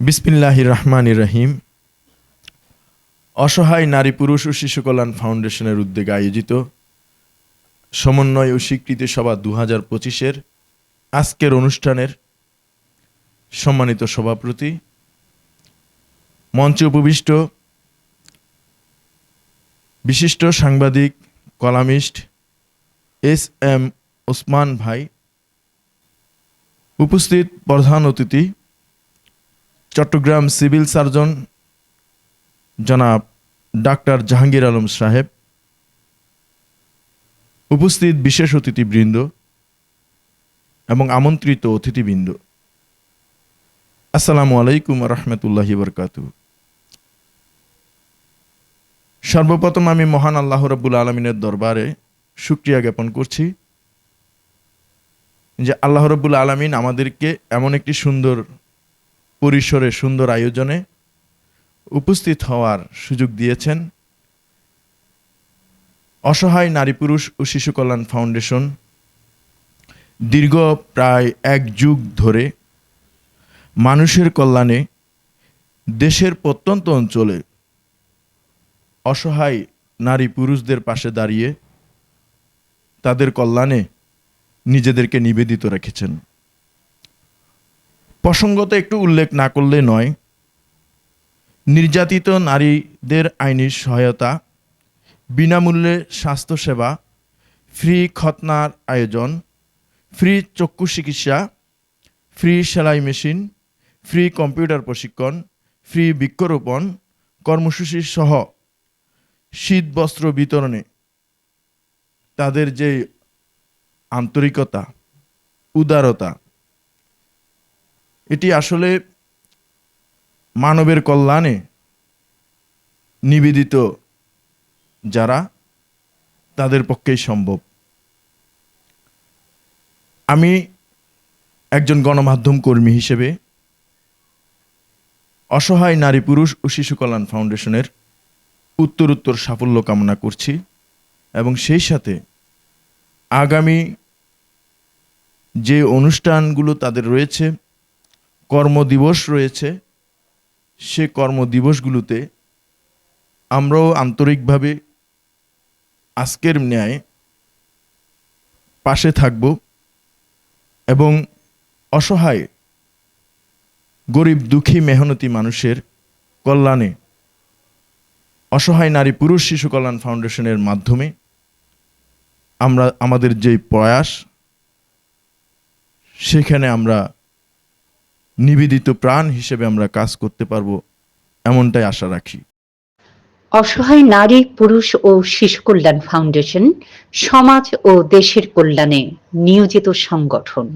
বিসমিল্লাহ রহমান রহিম। অসহায় নারী, পুরুষ ও শিশু কল্যাণ ফাউন্ডেশনের উদ্যোগে আয়োজিত সমন্বয় ও স্বীকৃতি সভা দু হাজার পঁচিশের আজকের অনুষ্ঠানের সম্মানিত সভাপতি, মঞ্চে উপবিষ্ট বিশিষ্ট সাংবাদিক, কলামিস্ট এস এম ওসমান ভাই, উপস্থিত প্রধান অতিথি চট্টগ্রাম সিভিল সার্জন জনাব ডাক্তার জাহাঙ্গীর আলম সাহেব, উপস্থিত বিশেষ অতিথিবৃন্দ এবং আমন্ত্রিত অতিথিবৃন্দ। আসসালামু আলাইকুম রহমতুল্লাহি বরকাত সর্বপ্রথম আমি মহান আল্লাহ রব্বুল আলমিনের দরবারে সুক্রিয়া জ্ঞাপন করছি যে আল্লাহ রব্বুল আলমিন আমাদেরকে এমন একটি সুন্দর পরিসরে সুন্দর আয়োজনে উপস্থিত হওয়ার সুযোগ দিয়েছেন অসহায় নারী পুরুষ ও শিশু কল্যাণ ফাউন্ডেশন। দীর্ঘ প্রায় এক যুগ ধরে মানুষের কল্যাণে দেশের প্রত্যন্ত অঞ্চলে অসহায় নারী পুরুষদের পাশে দাঁড়িয়ে তাদের কল্যাণে নিজেদেরকে নিবেদিত রেখেছেন। প্রসঙ্গত একটু উল্লেখ না করলে নয়। নির্যাতিত নারীদের আইনি সহায়তা, বিনামূল্যে স্বাস্থ্যসেবা, ফ্রি খতনার আয়োজন, ফ্রি চক্ষু চিকিৎসা, ফ্রি সেলাই মেশিন, ফ্রি কম্পিউটার প্রশিক্ষণ, ফ্রি বৃক্ষরোপণ, কর্মসূচি সহ শীত বস্ত্র বিতরণে তাদের যে আন্তরিকতা, উদারতা এটি আসলে মানবের কল্যাণে নিবেদিত যারা তাদের পক্ষেই সম্ভব। আমি একজন গণমাধ্যম কর্মী হিসেবে অসহায় নারী পুরুষ ও শিশু কল্যাণ ফাউন্ডেশনের উত্তরোত্তর সাফল্য কামনা করছি এবং সেই সাথে আগামী যে অনুষ্ঠানগুলো তাদের রয়েছে কর্মদিবস রয়েছে। সে কর্মদিবসগুলোতে আমরাও আন্তরিকভাবে আজকের ন্যায় পাশে থাকব এবং অসহায়, গরিব, দুঃখী, মেহনতি মানুষের কল্যাণে, অসহায় নারী, পুরুষ, শিশু কল্যাণ ফাউন্ডেশনের মাধ্যমে আমরা, আমাদের যে প্রয়াস, সেখানে আমরা নিবেদিত প্রাণ হিসেবে আমরা কাজ করতে পারব, এমনটাই আশা রাখি। অসহায় নারী, পুরুষ ও শিশু কল্যাণ ফাউন্ডেশন, সমাজ ও দেশের কল্যাণে নিয়োজিত সংগঠন।